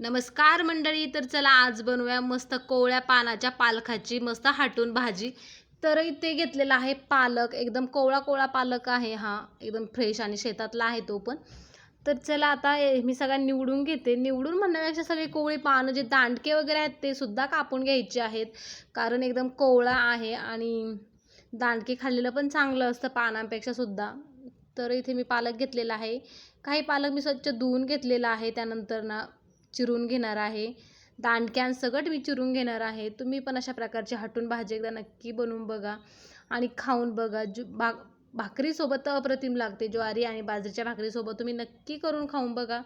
नमस्कार मंडळी तर चला आज बनवूया मस्त कोवळ्या पानाच्या पालखाची मस्त हाटून भाजी. तर इथे घेतलेला आहे पालक एकदम कोवळा कोवळा पालक आहे हा एकदम फ्रेश आणि शेतातला आहे तो पण. तर चला आता मी सगळ्या निवडून घेते. निवडून म्हणण्यापेक्षा सगळे कोवळी पानं जे दांडके वगैरे आहेत ते सुद्धा कापून घ्यायचे आहेत. कारण एकदम कोवळा आहे आणि दांडके खाल्लेलं पण चांगलं असतं पानांपेक्षा सुद्धा. तर इथे मी पालक घेतलेला आहे. काही पालक मी स्वच्छ धुवून घेतलेला आहे त्यानंतर ना चिरून घेणार आहे. दांडक्यांसकट मी चिरून घेणार आहे. तुम्ही पण अशा प्रकारची हटून भाजी एकदा नक्की बनवून बघा आणि खाऊन बघा. जु भा भाकरीसोबत तर अप्रतिम लागते ज्वारी आणि बाजरीच्या भाकरीसोबत तुम्ही नक्की करून खाऊन बघा.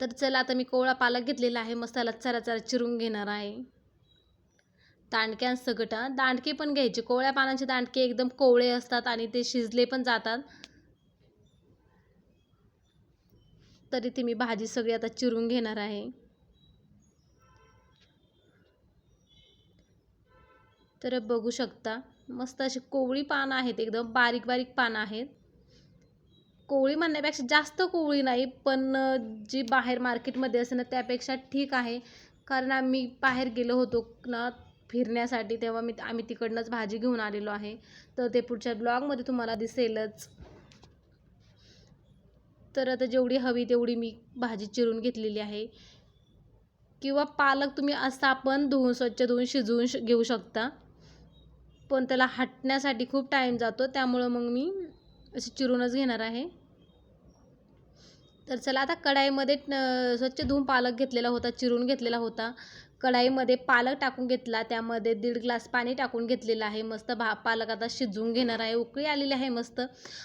तर चला आता मी कोवळा पालक घेतलेला आहे. मस्त त्याला चरा चरा चिरून घेणार आहे. दांडक्यांसकट दांडके पण घ्यायचे. कोवळ्या पानांचे दांडके एकदम कोवळे असतात आणि ते शिजले पण जातात. तरी ती मी भाजी सगळी आता चिरून घेणार आहे. तर बघू शकता मस्त अशी कोवळी पानं आहेत एकदम बारीक बारीक पानं आहेत. कोवळी म्हणण्यापेक्षा जास्त कोवळी नाही पण जी बाहेर मार्केटमध्ये असेल ना त्यापेक्षा ठीक आहे. कारण आम्ही बाहेर गेलो होतो ना फिरण्यासाठी तेव्हा मी आम्ही तिकडनंच भाजी घेऊन आलेलो आहे. तर ते पुढच्या ब्लॉगमध्ये तुम्हाला दिसेलच. तर आता जेवढी हवी तेवढी मी भाजी चिरून घेतलेली आहे. किंवा पालक तुम्ही असा पण धुवून स्वच्छ धुवून शिजवून श घेऊ शकता. पण त्याला हटण्यासाठी खूप टाईम जातो त्यामुळं मग मी अशी चिरूनच घेणार आहे. तर चला आता कढाईमध्ये स्वच्छ धुवून पालक घेतलेला होता चिरून घेतलेला होता. कढाईमध्ये पालक टाकून घेतला त्यामध्ये दीड ग्लास पाणी टाकून घेतलेलं आहे. मस्त भा पालक आता शिजवून घेणार आहे. उकळी आलेली आहे मस्त.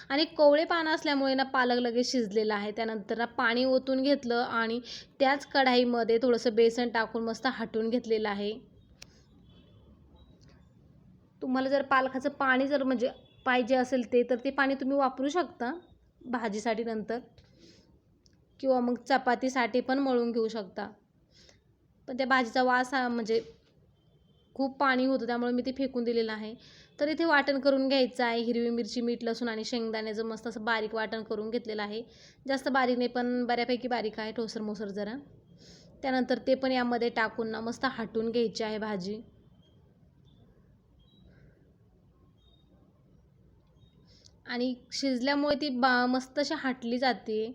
आणि कोवळे पानं असल्यामुळे ना पालक लगेच शिजलेला आहे. त्यानंतर ना पाणी ओतून घेतलं आणि त्याच कढाईमध्ये थोडंसं बेसन टाकून मस्त हटून घेतलेलं आहे. तुम्हाला जर पालकाचं पाणी जर म्हणजे पाहिजे असेल ते तर ते पाणी तुम्ही वापरू शकता भाजीसाठी नंतर. किंवा मग चपातीसाठी पण मळून घेऊ शकता. पण त्या भाजीचा वास हा म्हणजे खूप पाणी होतं त्यामुळे मी ते फेकून दिलेलं आहे. तर इथे वाटण करून घ्यायचं आहे. हिरवी मिरची मीठ लसूण आणि शेंगदाण्याचं मस्त असं बारीक वाटण करून घेतलेलं आहे. जास्त बारीक नाही पण बऱ्यापैकी बारीक आहे ठोसर मोसर जरा. त्यानंतर ते पण यामध्ये टाकून ना मस्त हाटून घ्यायची आहे भाजी. आणि शिजल्यामुळे ती बा मस्त अशी हाटली जाते.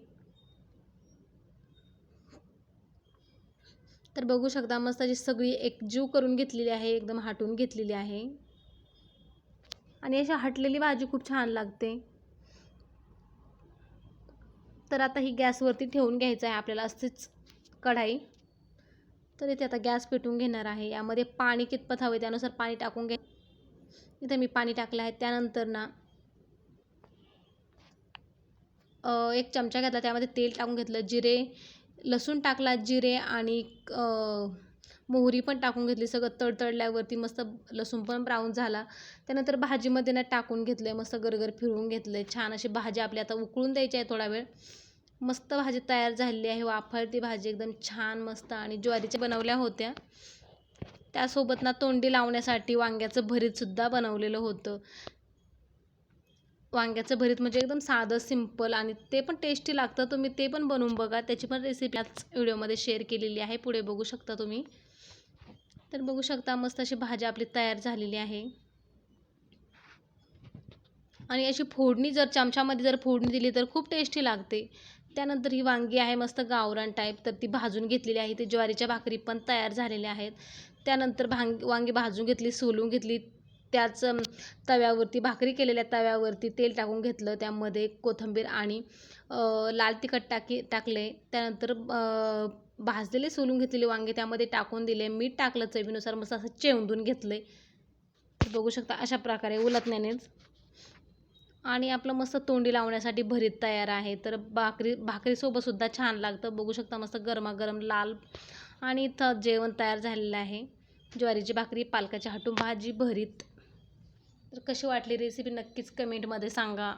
तर बघू शकता मस्त अशी सगळी एकजीव करून घेतलेली आहे एकदम हाटून घेतलेली आहे. आणि अशी हटलेली भाजी खूप छान लागते. तर आता ही गॅसवरती ठेवून घ्यायचं आहे आपल्याला असतेच कढाई. तर इथे आता गॅस पेटून घेणार आहे. यामध्ये पाणी कितपत हवे त्यानुसार पाणी टाकून घ्या. इथे मी पाणी टाकलं आहे. त्यानंतर ना एक चमचा घेतला. त्यामध्ये तेल टाकून घेतलं. जिरे लसूण टाकला जिरे आणि मोहरी पण टाकून घेतली. सगळं तडतडल्यावरती मस्त लसूण पण ब्राऊन झाला. त्यानंतर भाजीमध्ये ना टाकून घेतलं आहे मस्त गरगर फिरवून घेतलं आहे छान अशी भाजी आपली आता उकळून द्यायची आहे थोडा वेळ. मस्त भाजी तयार झालेली आहे. वाफळती भाजी एकदम छान मस्त आणि ज्वारीच्या बनवल्या होत्या. त्यासोबत ना तोंडी लावण्यासाठी वांग्याचं भरीतसुद्धा बनवलेलं होतं. वांग्याचं भरीत म्हणजे एकदम साधं सिंपल आणि ते पण टेस्टी लागतं. तुम्ही ते पण बनवून बघा. त्याची पण रेसिपी आज व्हिडिओमध्ये शेअर केलेली आहे. पुढे बघू शकता तुम्ही. तर बघू शकता मस्त अशी भाजी आपली तयार झालेली आहे. आणि अशी फोडणी जर चमच्यामध्ये जर फोडणी दिली तर खूप टेस्टी लागते. त्यानंतर ही वांगी आहे मस्त गावरान टाईप तर ती भाजून घेतलेली आहे. ती ज्वारीच्या भाकरी पण तयार झालेल्या आहेत. त्यानंतर भांग वांगी भाजून घेतली सोलून घेतली. त्याच तव्यावरती भाकरी केलेल्या तव्यावरती तेल टाकून घेतलं. त्यामध्ये कोथिंबीर आणि लाल तिखट टाकी टाकले. त्यानंतर भाजलेले सोलून घेतलेले वांगे त्यामध्ये टाकून दिले. मीठ टाकलं चवीनुसार मस्त असं चेवून घेतलं. आहे बघू शकता अशा प्रकारे उलटण्यानेच आणि आपलं मस्त तोंडी लावण्यासाठी भरीत तयार आहे. तर भाकरी भाकरीसोबतसुद्धा छान लागतं. बघू शकता मस्त गरमागरम लाल आणि इथं जेवण तयार झालेलं आहे. ज्वारीची भाकरी पालकाची हाटून भाजी भरीत. तर कशी वाटली रेसिपी नक्कीच कमेंटमध्ये सांगा.